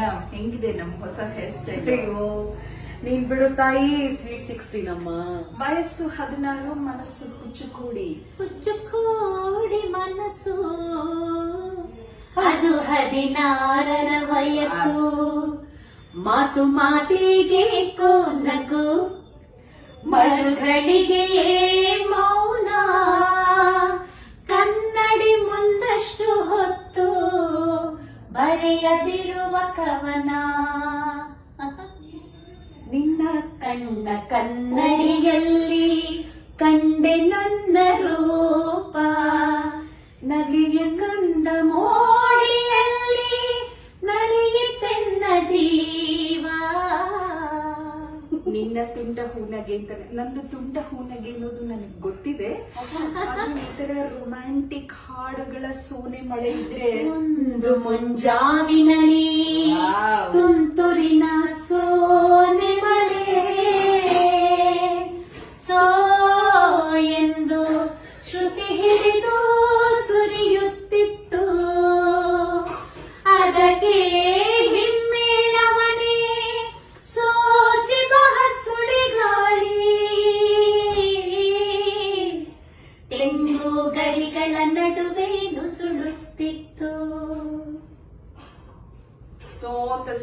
Madam ಹೆಂಗಿದೆ ನಮ್ ಹೊಸ ಹೇರ್ ಸ್ಟೈಲ್ ಅಯ್ಯೋ ನೀನ್ ಬಿಡು ತಾಯಿ ಸ್ವೀಟ್ ಸಿಕ್ಸ್ಟೀನ್ ಅಮ್ಮ. ವಯಸ್ಸು ಹದಿನಾರು ಮನಸ್ಸು ಹುಚ್ಚು ಕೂಡಿ ಹುಚ್ಚುಕೋಡಿ ಮನಸ್ಸು. ಅದು ಹದಿನಾರರ ವಯಸ್ಸು. ಮಾತು ಮಾತಿಗೆ ನಗು ಮರುಗಳಿಗೆ ಬರೆಯದಿರುವ ಕವನ. ನಿನ್ನ ಕಣ್ಣ ಕನ್ನಡಿಯಲ್ಲಿ ಕಂಡೆ ನನ್ನ ರೂಪ. ನಗೆಯ ಕಂದ ಮೋಡಿಯಲ್ಲಿ ನಡೆಯುತ್ತೆನ್ನ ಜೀವ. ನಿನ್ನ ತುಂಟ ಹೂನಗೆ ಅಂತ ನಂದು ತುಂಟ ಹೂನಗೆ ಅನ್ನೋದು ನನಗೆ ಗೊತ್ತಿದೆ. ಈ ತರ ರೊಮ್ಯಾಂಟಿಕ್ ಹಾಡುಗಳ ಸೋನೆ ಮಳೆ ಇದ್ರೆ ಒಂದು ಮುಂಜಾವಿನಲಿ ವಾವ್. ತುಂತುರಿನ ಸೋನೆ ತೆಂಗು ಗರಿಗಳ ನಡುವೆ ನುಸುಳುತ್ತಿತ್ತು. ಸೋ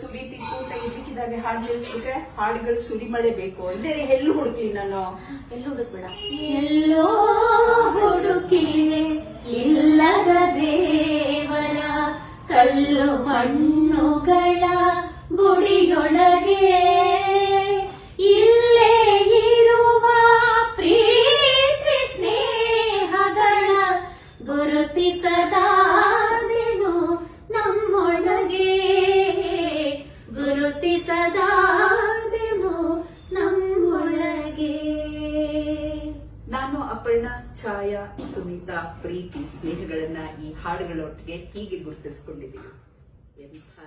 ಸುಲಿತಿತ್ತು ಅಂತ ಇದಕ್ಕಿದ್ದಾನೆ ಹಾಡು ಕೇಳಿಸ್ಬಿಟ್ರೆ ಹಾಡುಗಳು ಸುರಿ ಮಳೆ ಬೇಕು ಅಂದ್ರೆ ಎಲ್ಲೂ ಹುಡುಕ್ಲಿ ನಾನು. ಎಲ್ಲೋ ಹುಡುಕ್ಬೇಡ. ಎಲ್ಲೋ ಹುಡುಕಿ ಇಲ್ಲದ ದೇವರ ಕಲ್ಲು ಮಣ್ಣುಗಳ ಗುಡಿಯೊಳಗೆ ಗುರುತಿಸದಾದೆನು ನಮ್ಮೊಳಗೆ. ಗುರುತಿಸದಾದೆನು ನಮ್ಮೊಳಗೆ. ನಾನು ಅಪರ್ಣ ಛಾಯಾ, ಸುನೀತಾ, ಪ್ರೀತಿ, ಸ್ನೇಹಗಳನ್ನ ಈ ಹಾಡುಗಳೊಟ್ಟಿಗೆ ಹೀಗೆ ಗುರುತಿಸಿಕೊಂಡಿದ್ದೀನಿ. ಎಂಥ